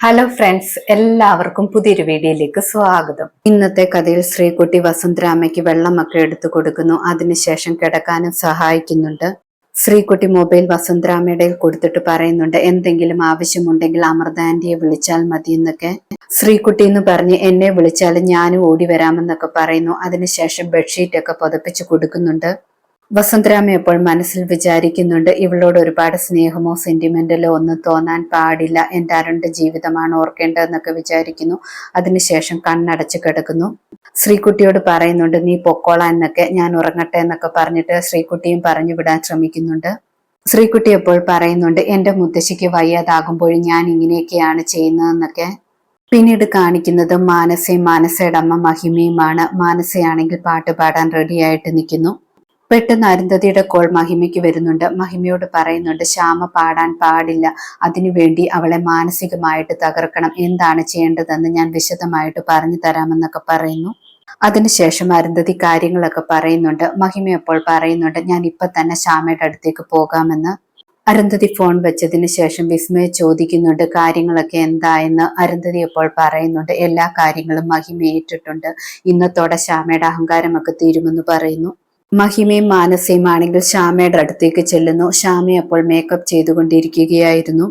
Hello friends എല്ലാവർക്കും പുതിയൊരു വീഡിയോയിലേക്ക് സ്വാഗതം. ഇന്നത്തെ കഥയിൽ ശ്രീകുട്ടി വസന്തരാമയ്ക്ക് വെള്ളമൊക്കെ എടുത്തു കൊടുക്കുന്നു. അതിനുശേഷം കിടക്കാനും സഹായിക്കുന്നുണ്ട്. ശ്രീകുട്ടി മൊബൈൽ വസുന്ധരാമയുടെ കൊടുത്തിട്ട് പറയുന്നുണ്ട് എന്തെങ്കിലും ആവശ്യമുണ്ടെങ്കിൽ അമൃത ആന്റിയെ വിളിച്ചാൽ മതി എന്നൊക്കെ ശ്രീകുട്ടി എന്ന് പറഞ്ഞ് എന്നെ വിളിച്ചാൽ ഞാനും ഓടി വരാമെന്നൊക്കെ പറയുന്നു. അതിനുശേഷം ബെഡ്ഷീറ്റ് ഒക്കെ പുതപ്പിച്ച് കൊടുക്കുന്നുണ്ട്. വസന്തരാമ ഇപ്പോൾ മനസ്സിൽ വിചാരിക്കുന്നുണ്ട് ഇവളോട് ഒരുപാട് സ്നേഹമോ സെന്റിമെന്റലോ ഒന്നും തോന്നാൻ പാടില്ല. എന്റെ അരുണിന്റെ ജീവിതമാണ് ഓർക്കേണ്ടതെന്നൊക്കെ വിചാരിക്കുന്നു. അതിനുശേഷം കണ്ണടച്ചു കിടക്കുന്നു. ശ്രീകുട്ടിയോട് പറയുന്നുണ്ട് നീ പൊക്കോളാൻ എന്നൊക്കെ. ഞാൻ ഉറങ്ങട്ടെ എന്നൊക്കെ പറഞ്ഞിട്ട് ശ്രീകുട്ടിയും പറഞ്ഞു വിടാൻ ശ്രമിക്കുന്നുണ്ട്. ശ്രീകുട്ടി എപ്പോൾ പറയുന്നുണ്ട് എന്റെ മുത്തശ്ശിക്ക് വയ്യാതാകുമ്പോഴും ഞാൻ ഇങ്ങനെയൊക്കെയാണ് ചെയ്യുന്നതെന്നൊക്കെ. പിന്നീട് കാണിക്കുന്നത് മാനസയും മാനസയുടെ അമ്മ മഹിമയുമാണ്. മാനസയാണെങ്കിൽ പാട്ട് പാടാൻ റെഡിയായിട്ട് നിൽക്കുന്നു. പെട്ടെന്ന് അരുന്ധതിയുടെ കോൾ മഹിമയ്ക്ക് വരുന്നുണ്ട്. മഹിമയോട് പറയുന്നുണ്ട് ശ്യാമ പാടാൻ പാടില്ല. അതിനുവേണ്ടി അവളെ മാനസികമായിട്ട് തകർക്കണം. എന്താണ് ചെയ്യേണ്ടതെന്ന് ഞാൻ വിശദമായിട്ട് പറഞ്ഞു തരാമെന്നൊക്കെ പറയുന്നു. അതിനുശേഷം അരുന്ധതി കാര്യങ്ങളൊക്കെ പറയുന്നുണ്ട്. മഹിമ അപ്പോൾ പറയുന്നുണ്ട് ഞാൻ ഇപ്പൊ തന്നെ ശ്യാമയുടെ അടുത്തേക്ക് പോകാമെന്ന്. അരുന്ധതി ഫോൺ വെച്ചതിന് ശേഷം വിസ്മയ ചോദിക്കുന്നുണ്ട് കാര്യങ്ങളൊക്കെ എന്തായെന്ന് അരുന്ധതി അപ്പോൾ പറയുന്നുണ്ട് എല്ലാ കാര്യങ്ങളും മഹിമ ഏറ്റിട്ടുണ്ട്. ഇന്നത്തോടെ ശ്യാമയുടെ അഹങ്കാരമൊക്കെ തീരുമെന്ന് പറയുന്നു. മഹിമയും മാനസയും ആണെങ്കിൽ ശ്യാമയുടെ അടുത്തേക്ക് ചെല്ലുന്നു. ശ്യാമ അപ്പോൾ മേക്കപ്പ് ചെയ്തുകൊണ്ടിരിക്കുകയായിരുന്നു.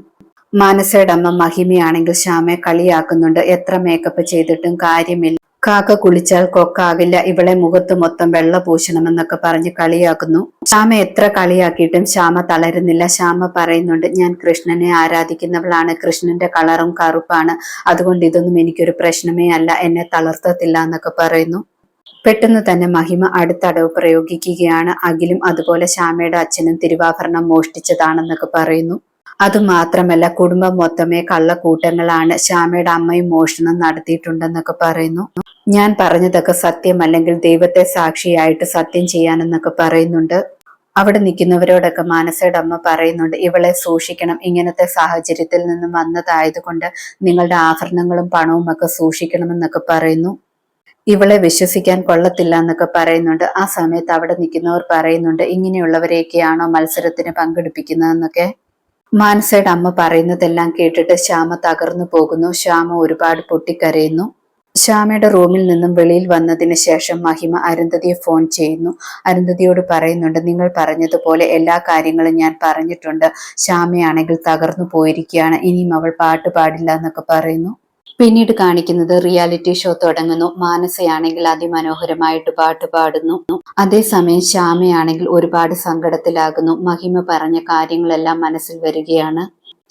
മാനസയുടെ അമ്മ മഹിമയാണെങ്കിൽ ശ്യാമയെ കളിയാക്കുന്നുണ്ട്. എത്ര മേക്കപ്പ് ചെയ്തിട്ടും കാര്യമില്ല. കാക്ക കുളിച്ചാൽ കൊക്കാകില്ല ഇവളെ മുഖത്ത് മൊത്തം വെള്ള പൂശണമെന്നൊക്കെ പറഞ്ഞ് കളിയാക്കുന്നു. ശ്യാമ എത്ര കളിയാക്കിയിട്ടും ശ്യാമ തളരുന്നില്ല. ശ്യാമ പറയുന്നുണ്ട് ഞാൻ കൃഷ്ണനെ ആരാധിക്കുന്നവളാണ്. കൃഷ്ണന്റെ കളറും കറുപ്പാണ്. അതുകൊണ്ട് ഇതൊന്നും എനിക്കൊരു പ്രശ്നമേ അല്ല. എന്നെ തളർത്തത്തില്ല എന്നൊക്കെ പറയുന്നു. പെട്ടെന്ന് തന്നെ മഹിമ അടുത്ത അടവ് പ്രയോഗിക്കുകയാണ്. അഖിലും അതുപോലെ ശ്യാമയുടെ അച്ഛനും തിരുവാഭരണം മോഷ്ടിച്ചതാണെന്നൊക്കെ പറയുന്നു. അതുമാത്രമല്ല കുടുംബം മൊത്തമേ കള്ളക്കൂട്ടങ്ങളാണ് ശ്യാമയുടെ അമ്മയും മോഷണം നടത്തിയിട്ടുണ്ടെന്നൊക്കെ പറയുന്നു. ഞാൻ പറഞ്ഞതൊക്കെ സത്യം അല്ലെങ്കിൽ ദൈവത്തെ സാക്ഷിയായിട്ട് സത്യം ചെയ്യാനെന്നൊക്കെ പറയുന്നുണ്ട്. അവിടെ നിൽക്കുന്നവരോടൊക്കെ മാനസയുടെ അമ്മ പറയുന്നുണ്ട് ഇവളെ സൂക്ഷിക്കണം. ഇങ്ങനത്തെ സാഹചര്യത്തിൽ നിന്നും വന്നതായതുകൊണ്ട് നിങ്ങളുടെ ആഭരണങ്ങളും പണവും ഒക്കെ സൂക്ഷിക്കണമെന്നൊക്കെ പറയുന്നു. ഇവളെ വിശ്വസിക്കാൻ കൊള്ളത്തില്ല എന്നൊക്കെ പറയുന്നുണ്ട്. ആ സമയത്ത് അവിടെ നിൽക്കുന്നവർ പറയുന്നുണ്ട് ഇങ്ങനെയുള്ളവരെയൊക്കെയാണോ മത്സരത്തിന് പങ്കെടുപ്പിക്കുന്നതെന്നൊക്കെ? മാനസയുടെ അമ്മ പറയുന്നതെല്ലാം കേട്ടിട്ട് ശ്യാമ തകർന്നു പോകുന്നു. ശ്യാമ ഒരുപാട് പൊട്ടിക്കരയുന്നു. ശ്യാമയുടെ റൂമിൽ നിന്നും വെളിയിൽ വന്നതിന് ശേഷം മഹിമ അരുന്ധതിയെ ഫോൺ ചെയ്യുന്നു. അരുന്ധതിയോട് പറയുന്നുണ്ട് നിങ്ങൾ പറഞ്ഞതുപോലെ എല്ലാ കാര്യങ്ങളും ഞാൻ പറഞ്ഞിട്ടുണ്ട്. ശ്യാമയാണെങ്കിൽ തകർന്നു പോയിരിക്കുകയാണ്. ഇനിയും അവൾ പാട്ട് പാടില്ല എന്നൊക്കെ പറയുന്നു. പിന്നീട് കാണിക്കുന്നത് റിയാലിറ്റി ഷോ തുടങ്ങുന്നു. മാനസയാണെങ്കിൽ അതിമനോഹരമായിട്ട് പാട്ട് പാടുന്നു. അതേസമയം ശ്യാമയാണെങ്കിൽ ഒരുപാട് സങ്കടത്തിലാകുന്നു. മഹിമ പറഞ്ഞ കാര്യങ്ങളെല്ലാം മനസ്സിൽ വരികയാണ്.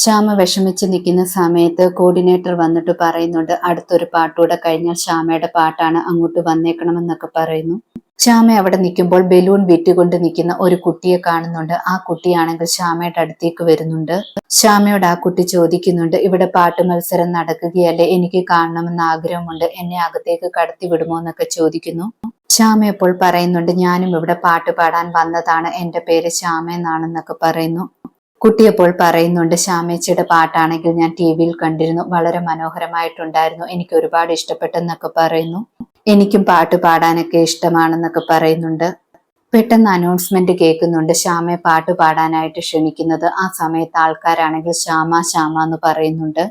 ശ്യാമ വിഷമിച്ച് നിൽക്കുന്ന സമയത്ത് കോർഡിനേറ്റർ വന്നിട്ട് പറയുന്നുണ്ട് അടുത്തൊരു പാട്ടൂടെ കഴിഞ്ഞാൽ ശ്യാമയുടെ പാട്ടാണ് അങ്ങോട്ട് വന്നേക്കണമെന്നൊക്കെ പറയുന്നു. ശ്യാമ അവിടെ നിൽക്കുമ്പോൾ ബലൂൺ വിറ്റുകൊണ്ട് നിൽക്കുന്ന ഒരു കുട്ടിയെ കാണുന്നുണ്ട്. ആ കുട്ടിയാണെങ്കിൽ ശ്യാമയുടെ അടുത്തേക്ക് വരുന്നുണ്ട്. ശ്യാമയോട് ആ കുട്ടി ചോദിക്കുന്നുണ്ട് ഇവിടെ പാട്ട് മത്സരം നടക്കുകയല്ലേ? എനിക്ക് കാണണമെന്ന് ആഗ്രഹമുണ്ട്. എന്നെ അകത്തേക്ക് കടത്തി വിടുമോ? എന്നൊക്കെ ചോദിക്കുന്നു. ശ്യാമ ഇപ്പോൾ പറയുന്നുണ്ട് ഞാനും ഇവിടെ പാട്ട് പാടാൻ വന്നതാണ്. എന്റെ പേര് ശ്യാമ എന്നാണെന്നൊക്കെ പറയുന്നു. കുട്ടിയപ്പോൾ പറയുന്നുണ്ട് ശ്യാമേച്ചിയുടെ പാട്ടാണെങ്കിൽ ഞാൻ ടി വിയിൽ കണ്ടിരുന്നു. വളരെ മനോഹരമായിട്ടുണ്ടായിരുന്നു. എനിക്ക് ഒരുപാട് ഇഷ്ടപ്പെട്ടെന്നൊക്കെ പറയുന്നു. എനിക്കും പാട്ട് പാടാനൊക്കെ ഇഷ്ടമാണെന്നൊക്കെ പറയുന്നുണ്ട്. പെട്ടെന്ന് അനൗൺസ്മെന്റ് കേൾക്കുന്നുണ്ട്. ശ്യാമയെ പാട്ട് പാടാനായിട്ട് ക്ഷണിക്കുന്നത് ആ സമയത്ത് ആൾക്കാരാണെങ്കിൽ ശ്യാമ ശ്യാമ എന്ന് പറയുന്നുണ്ട്.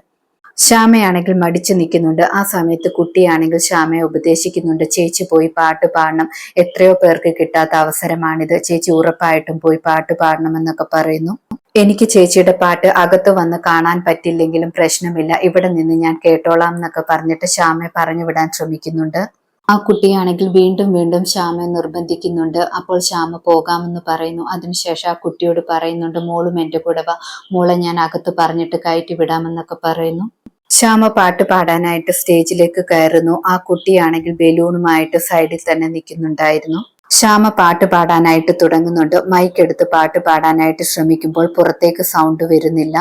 ശ്യാമയാണെങ്കിൽ മടിച്ചു നിൽക്കുന്നുണ്ട്. ആ സമയത്ത് കുട്ടിയാണെങ്കിൽ ശ്യാമയെ ഉപദേശിക്കുന്നുണ്ട്. ചേച്ചി പോയി പാട്ട് പാടണം. എത്രയോ പേർക്ക് കിട്ടാത്ത അവസരമാണിത്. ചേച്ചി ഉറപ്പായിട്ടും പോയി പാട്ട് പാടണമെന്നൊക്കെ പറയുന്നു. എനിക്ക് ചേച്ചിയുടെ പാട്ട് അകത്ത് വന്ന് കാണാൻ പറ്റില്ലെങ്കിലും പ്രശ്നമില്ല. ഇവിടെ നിന്ന് ഞാൻ കേട്ടോളാം എന്നൊക്കെ പറഞ്ഞിട്ട് ശ്യാമയെ പറഞ്ഞു വിടാൻ ശ്രമിക്കുന്നുണ്ട്. ആ കുട്ടിയാണെങ്കിൽ വീണ്ടും വീണ്ടും ശ്യാമെ നിർബന്ധിക്കുന്നുണ്ട്. അപ്പോൾ ശ്യാമ പോകാമെന്ന് പറയുന്നു. അതിനുശേഷം ആ കുട്ടിയോട് പറയുന്നുണ്ട് മോളും എന്റെ കൂടെ വാ. മോളെ ഞാൻ അകത്ത് പറഞ്ഞിട്ട് കയറ്റി വിടാമെന്നൊക്കെ പറയുന്നു. ശ്യാമ പാട്ട് പാടാനായിട്ട് സ്റ്റേജിലേക്ക് കയറുന്നു. ആ കുട്ടിയാണെങ്കിൽ ബലൂണുമായിട്ട് സൈഡിൽ തന്നെ നിൽക്കുന്നുണ്ടായിരുന്നു. ശ്യാമ പാട്ട് പാടാനായിട്ട് തുടങ്ങുന്നുണ്ട്. മൈക്ക് എടുത്ത് പാട്ട് പാടാനായിട്ട് ശ്രമിക്കുമ്പോൾ പുറത്തേക്ക് സൗണ്ട് വരുന്നില്ല.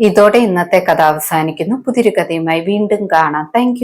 ഇതോടെ ഇന്നത്തെ കഥ അവസാനിക്കുന്നു. പുതിയൊരു കഥയുമായി വീണ്ടും കാണാം. താങ്ക്